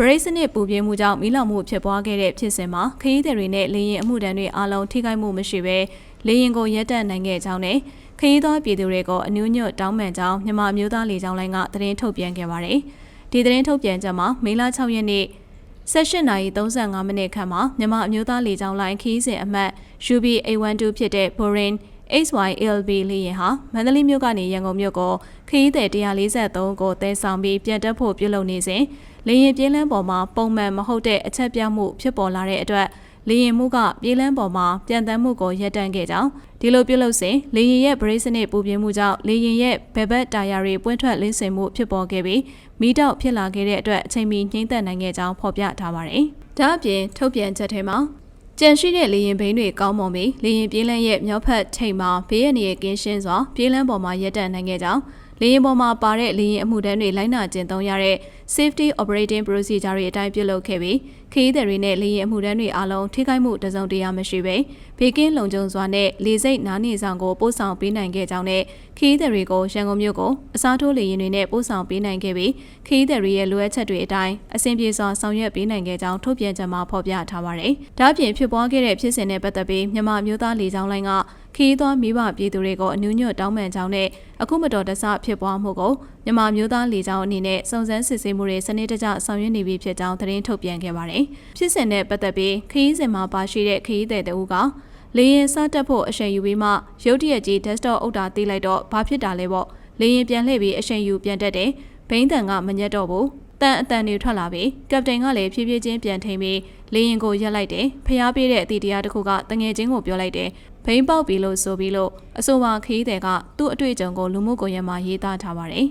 ဗရိတ်စနစ်ပူပြင်းမှုကြောင့်မီးလောင်မှုဖြစ်ပွားခဲ့တဲ့ဖြစ်စဉ်မှာခရီးသည်တွေနဲ့လေယာဉ်အမှုတန်းတွေအားလုံးထိခိုက်မှုမရှိဘဲလေယာဉ်ကိုရပ်တန့်နိုင်ခဲ့ကြောင်းနဲ့ခရီးသွားပြည်သူတွေကိုအနူးညွတ်တောင်းပန်ကြောင်းမြန်မာအမျိုးသားလေကြောင်းလိုင်းကသတင်းထုတ်ပြန်ခဲ့ပါတယ်။ဒီသတင်းထုတ်ပြန်ချက်မှာမေလ6ရက်နေ့18နာရီ35မိနစ်ခန့်မှာမြန်မာအမျိုးသားလေကြောင်းလိုင်းခရီးစဉ်အမှတ် UB812 ဖြစ်တဲ့ Boring HYLB လေယာဉ်ဟာမန္တလေးမြို့ကနေရန်ကုန်မြို့ကိုခရီးသည်143ကိုတဲဆောင်ပြီးပြန်တက်ဖို့ပြုလုပ်နေစဉ်လေယာဉ်ပြေးလမ်းပေါ်မှာပုံမှန်မဟုတ်တဲ့အချက်ပြမှုဖြစ်ပေါ်လာတဲ့အတွက်လေယာဉ်မှုကပြေးလမ်းပေါ်မှာပြန်တမ်းမှုကိုရပ်တန့်ခဲ့ကြောင်းဒီလိုပြုလုပ်စဉ်လေယာဉ်ရဲ့ဗရိတ်စနစ်ပူပြင်းမှုကြောင့်လေယာဉ်ရဲ့ဘယ်ဘက်တာယာတွေပွင့်ထွက်လင်းစင်မှုဖြစ်ပေါ်ခဲ့ပြီးမီးတောက်ဖြစ်လာခဲ့တဲ့အတွက်အချိန်မီနှိမ့်သက်နိုင်ခဲ့ကြောင်းဖော်ပြထားပါတယ်။ဒါအပြင်ထုတ်ပြန်ချက်ထဲမှာ ကြန့်ရှိတဲ့လေရင်ဘိန်းတွေကောင်းမွန်ပြီးလေရင်ပြေးလန်းရဲ့မြောက်ဖက်ထိပ်မှာဘေးရန်ရဲ့ကင်းရှင်းစွာပြေးလန်းပေါ်မှာရပ်တန့်နိုင်ခဲ့ကြောင်း လေရင်ပေါ်မှာပါတဲ့လေရင်အမှုတန်းတွေလိုက်နာကျင့်သုံးရတဲ့ safety operating procedure တွေအတိုင်းပြုလုပ်ခဲ့ပြီးခရီးသည်တွေနဲ့လေရင်အမှုတန်းတွေအားလုံးထိခိုက်မှုတစုံတရာမရှိဘဲဘေကင်းလုံခြုံစွာနဲ့လေစိတ်နားနေဆောင်ကိုပို့ဆောင်ပေးနိုင်ခဲ့ကြောင်းနဲ့ခရီးသည်တွေကိုရန်ကုန်မြို့ကိုအစားထိုးလေရင်တွေနဲ့ပို့ဆောင်ပေးနိုင်ခဲ့ပြီးခရီးသည်တွေရဲ့လိုအပ်ချက်တွေအတိုင်းအဆင်ပြေစွာဆောင်ရွက်ပေးနိုင်ခဲ့ကြောင်းထုတ်ပြန်ချက်မှာဖော်ပြထားပါတယ်။ဒါ့အပြင်ဖြစ်ပွားခဲ့တဲ့ဖြစ်စဉ်နဲ့ပတ်သက်ပြီးမြန်မာမျိုးသားလေကြောင်းလိုင်းက ခရီးသွားမိဘပြည်သူတွေကိုအနူးညွတ်တောင်းပန်ကြောင်းနဲ့အခုမတော်တဆဖြစ်ပွားမှုကိုမြန်မာမျိုးသားလေကြောင်းအနေနဲ့စုံစမ်းစစ်ဆေးမှုတွေစနစ်တကျဆောင်ရွက်နေပြီဖြစ်ကြောင်းသတင်းထုတ်ပြန်ခဲ့ပါတယ်။ဖြစ်စဉ်နဲ့ပတ်သက်ပြီးခရီးစဉ်မှာပါရှိတဲ့ခရီးသည်တအူးကလေရင်စတက်ဖို့အချိန်ယူပြီးမှရုတ်တရက်ကြီး desktop အုပ်တာတီးလိုက်တော့ဘာဖြစ်တာလဲပေါ့လေရင်ပြန်လှည့်ပြီးအချိန်ယူပြန်တက်တယ်ဘိန်းတန်ကမညက်တော့ဘူး တန်အတန်တွေထွက်လာပြီကပတိန်ကလည်းဖြည်းဖြည်းချင်းပြန်ထိန်ပြီးလေရင်ကိုရက်လိုက်တယ်ဖျားပေးတဲ့အတီတရားတစ်ခုကတငယ်ချင်းကိုပြောလိုက်တယ်ဘိန်းပေါက်ပြီလို့ဆိုပြီးလို့အဆိုပါခရီးသည်ကသူ့အတွေ့အကြုံကိုလူမှုကွန်ရက်မှာရေးသားထားပါတယ်